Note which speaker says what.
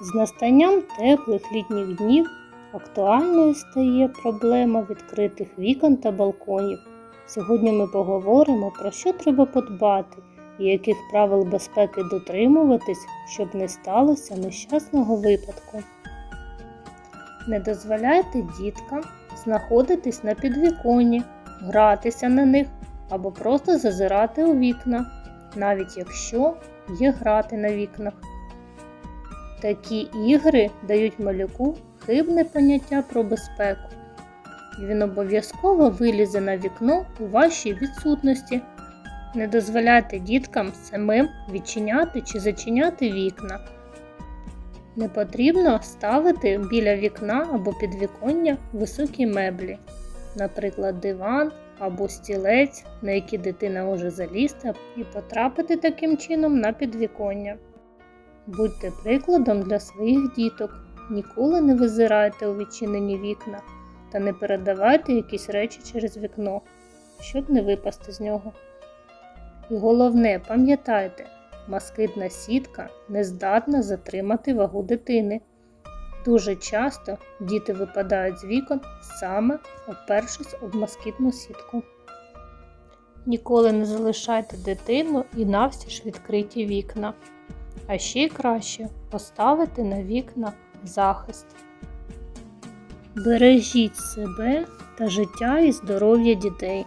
Speaker 1: З настанням теплих літніх днів актуальною стає проблема відкритих вікон та балконів. Сьогодні ми поговоримо про що треба подбати і яких правил безпеки дотримуватись, щоб не сталося нещасного випадку. Не дозволяйте діткам знаходитись на підвіконні, гратися на них або просто зазирати у вікна, навіть якщо є грати на вікнах. Такі ігри дають малюку хибне поняття про безпеку. І Він обов'язково вилізе на вікно у вашій відсутності. Не дозволяйте діткам самим відчиняти чи зачиняти вікна. Не потрібно ставити біля вікна або підвіконня високі меблі, наприклад, диван або стілець, на який дитина може залізти і потрапити таким чином на підвіконня. Будьте прикладом для своїх діток. Ніколи не визирайте у відчинені вікна та не передавайте якісь речі через вікно, щоб не випасти з нього. І головне, пам'ятайте, москитна сітка не здатна затримати вагу дитини. Дуже часто діти випадають з вікон саме опершись об москітну сітку. Ніколи не залишайте дитину і навстіж відкриті вікна. А ще краще поставити на вікна захист. Бережіть себе та життя і здоров'я дітей.